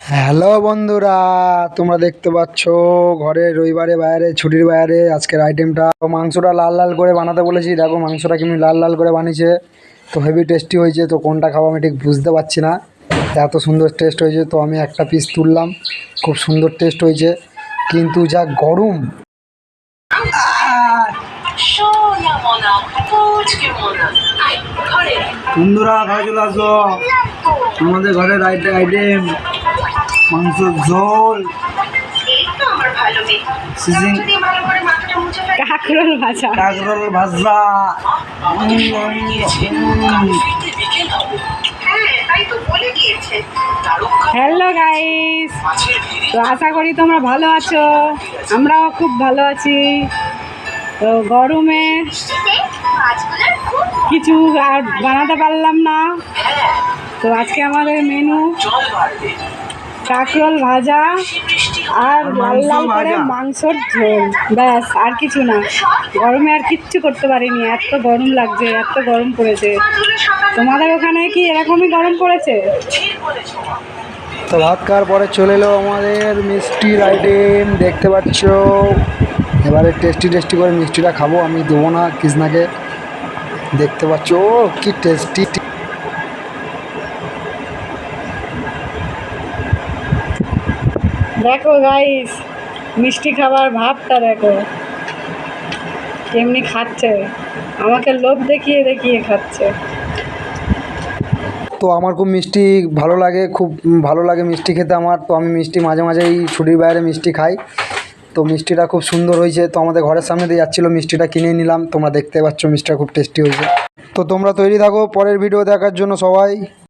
Hello বন্ধুরা, তোমরা দেখতে পাচ্ছ ঘরে রবিবারে বাইরে, ছুটির বাইরে, আজকের আইটেমটা মাংসটা লাল লাল করে বানাতে বলেছি, দেখো মাংসটা কেমনি লাল লাল করে বানিয়েছে। তো হেভি টেস্টি হয়েছে, তো কোনটা খাব আমি ঠিক বুঝতে পারছি না। এত সুন্দর টেস্ট হয়েছে, তো আমি একটা পিস তুললাম। খুব সুন্দর টেস্ট হয়েছে। কিন্তু যা গরম! মনা মনা। বন্ধুরা খাওয়া চলে আসো। আমাদের ঘরের আইটেম মাংস ঝোল। কাঁকরোল ভাজা। কাঁকরোল ভাজা। হ্যাঁ হ্যালো গাইস তো আশা করি তোমরা ভালো আছো। আমরাও খুব ভালো আছি। তো গরমে কিছু আর বানাতে পারলাম না। তো আজকে আমাদের মেনু কাঁকরোল ভাজা আর লাল লাল করে মাংসর ঝোল। ব্যাস আর কিছু না। গরমে আর কিচ্ছু করতে পারিনি। এত গরম লাগছে এত গরম পড়েছে। তোমাদের ওখানে কি এরকমই গরম পড়েছে। তো ভাত খাওয়ার পরে চলে এলো আমাদের মিষ্টির আইটেম দেখতে পাচ্ছ। এবারে টেস্টি টেস্টি করে মিষ্টিটা খাব। আমি দেবো না কৃষ্ণাকে দেখতে পাচ্ছ। ও কি টেস্টি দেখো গাইস মিষ্টি খাবার ভাবটা দেখো। কেমনি খাচ্ছে। আমাকে লোভ দেখিয়ে দেখিয়ে খাচ্ছে। তো আমার খুব মিষ্টি ভালো লাগে খুব ভালো লাগে মিষ্টি খেতে আমার। তো আমি মিষ্টি মাঝে মাঝেই ছুটির বাইরে মিষ্টি খাই। তো মিষ্টিটা খুব সুন্দর হয়েছে। তো আমাদের ঘরের সামনে দিয়ে যাচ্ছিল, মিষ্টিটা কিনে নিলাম। তোমরা দেখতে পাচ্ছ, মিষ্টিটা খুব টেস্টি হয়েছে। তো তোমরা তৈরি থাকো, পরের ভিডিও দেখার জন্য সবাই।